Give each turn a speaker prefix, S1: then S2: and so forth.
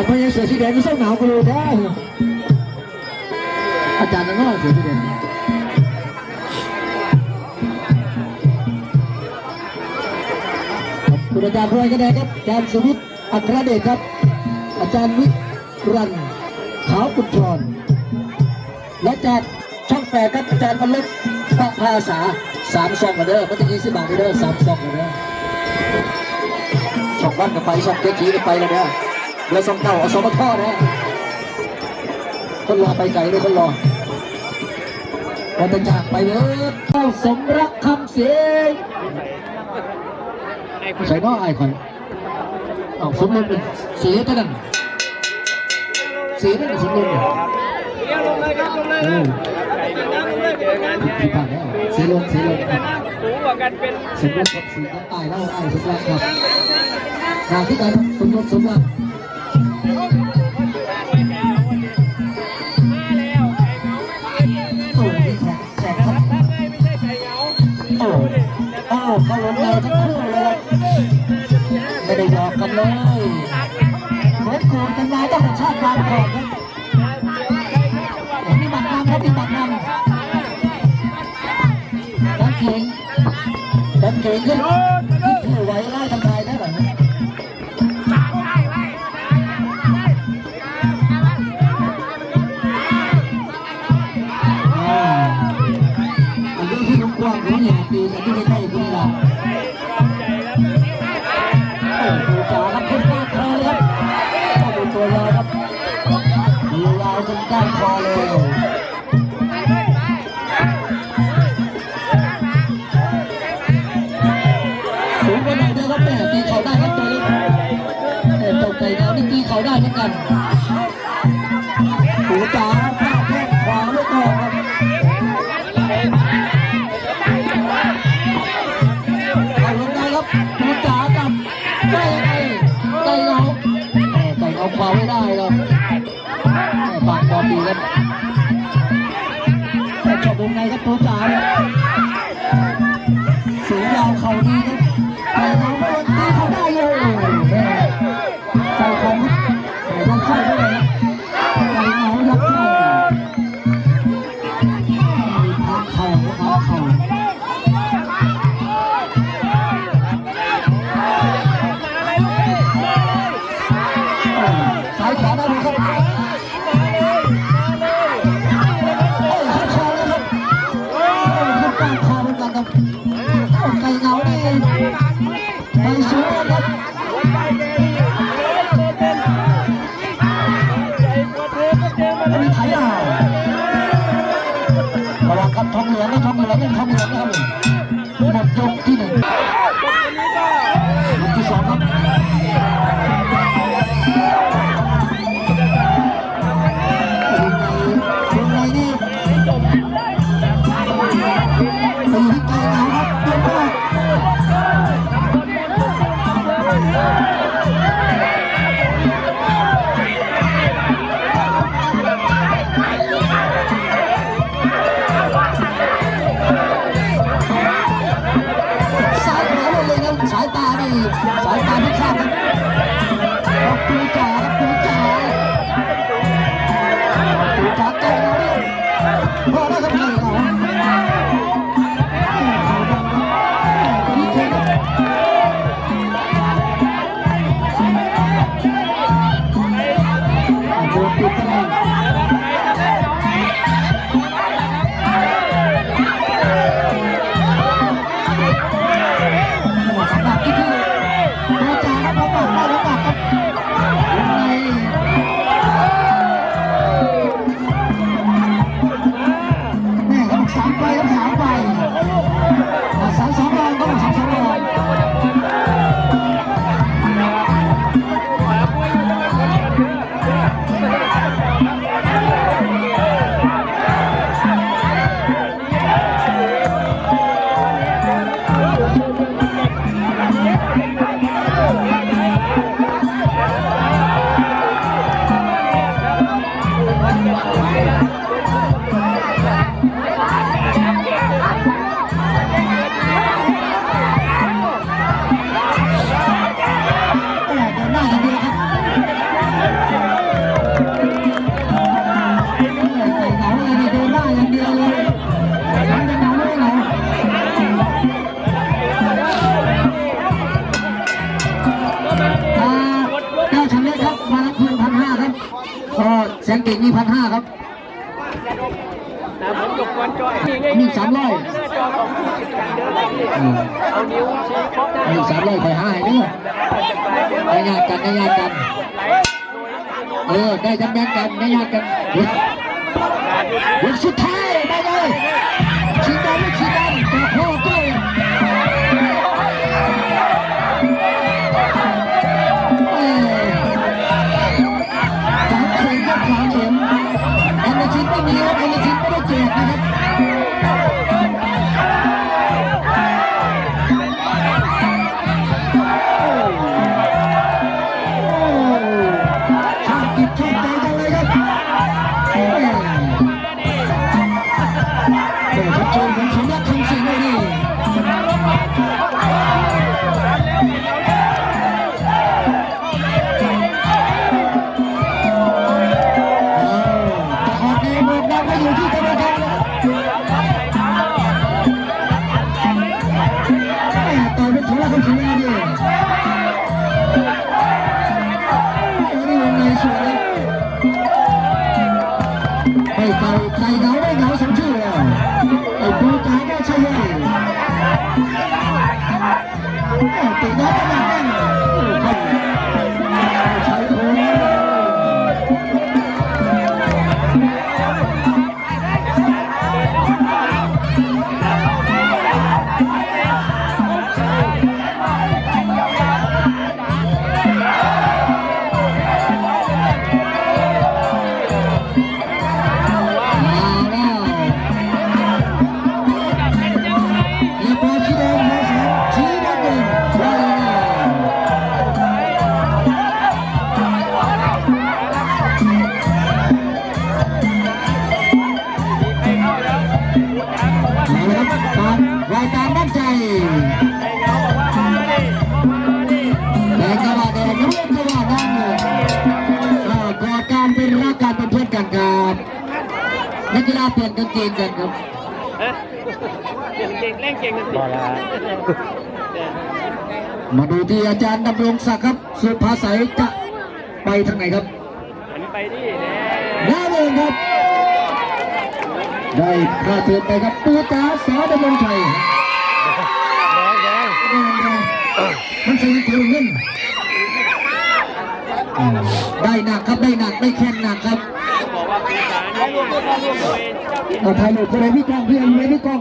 S1: แต่พอยังเสือสีแดงก็ส้มหนาวกูรู้ได้อาจารย์นั่นก็เสือสีแดงคุณอาจารย์พลอยคะแนนครับอาจารย์สวิทย์อัครเดชครับ อาจารย์วิรันขาวกุญชรและจากช่องแปดครับอาจารย์บรรลุปภาษาสามซองกันเด้อม่ต้องยี่สิบบาทเด้อสามซองกันเด้อช่องบ้านก็ไปช่องเจ๊กี้ก็ไปแล้วเด้อ เรือสองเต่าเอาสองมาทอดนะคนรอไปไกลเลยคนรอวันจะจากไปเลยเข้าสมรักคำเสียงใส่น้อไอ้คอยเอาสมรสเป็นเสียตัวนั้นเสียนั่นเป็นสมรสเนี่ย
S2: ลงเลยครับลงเลย
S1: เออ
S2: เจองานใหญ่
S1: ผิดพลาดแล้วเสียลงเสียลง
S2: แต่น้ำสูงกว่ากันเป็น
S1: สมรสกับสีน้ำตายแล้วไอ้สมรักครับงานที่การสมรสสมรัก
S2: กั
S1: นมาตั้งชาติบางก่อนครับมีบัตรนำครับมีบัตรนำดันเข่งดันเข่งขึ้น ยาวจ ครับจบวงในครับตัวสาม ไม่นี้ไถนาระวังกับทองเหลืองนะทองเหลืองเล่นทองเหลือง สงเก่งนี่พันห้าครับ
S2: นะเหมือนหยกวันจอยนี่ไง
S1: มีสามร้อย
S2: หน้าจอของผู้ติดกันเดินแบบนี้
S1: อืม
S2: เอานิ้วชี้เคาะหน้า
S1: มีสามร้อยไปห้าให้เนี่ย
S2: จะกลายเป็น
S1: ได้ญาติกันได้ญาติกัน
S2: ไหล
S1: เออ ได้จำแบ่งกันได้ญาติกันเฮ้ยยกสุดท้ายไปเลย จ๋าก็ใช่เลยตีน้องก็มาตั้งใาเปลี่ยนกางเกงกันครับ
S2: ฮะเก่งเก่งเล่นเก่งกันสิ
S1: มาดูที่อาจารย์ดำรงศักดิ์ครับ สุภาษัยจะไปทางไหนครับ
S2: หันไปดิแน่
S1: น้าเองครับ ได้ค่าเทินไปครับปูจ๋าสอดำรงชัย
S2: แดงแดง
S1: แดงครับมันใส่เกลียวเงินอืมได้หนักครับได้หนักได้แข้งหนักครับ
S2: บอกว่าปีศาจนี่ต้องร่วมด้วยเจ้าถิ่น
S1: เอาถ่ายรูปคนไหนพี่กล้องพี่เอ็มไหมพี่กล้อง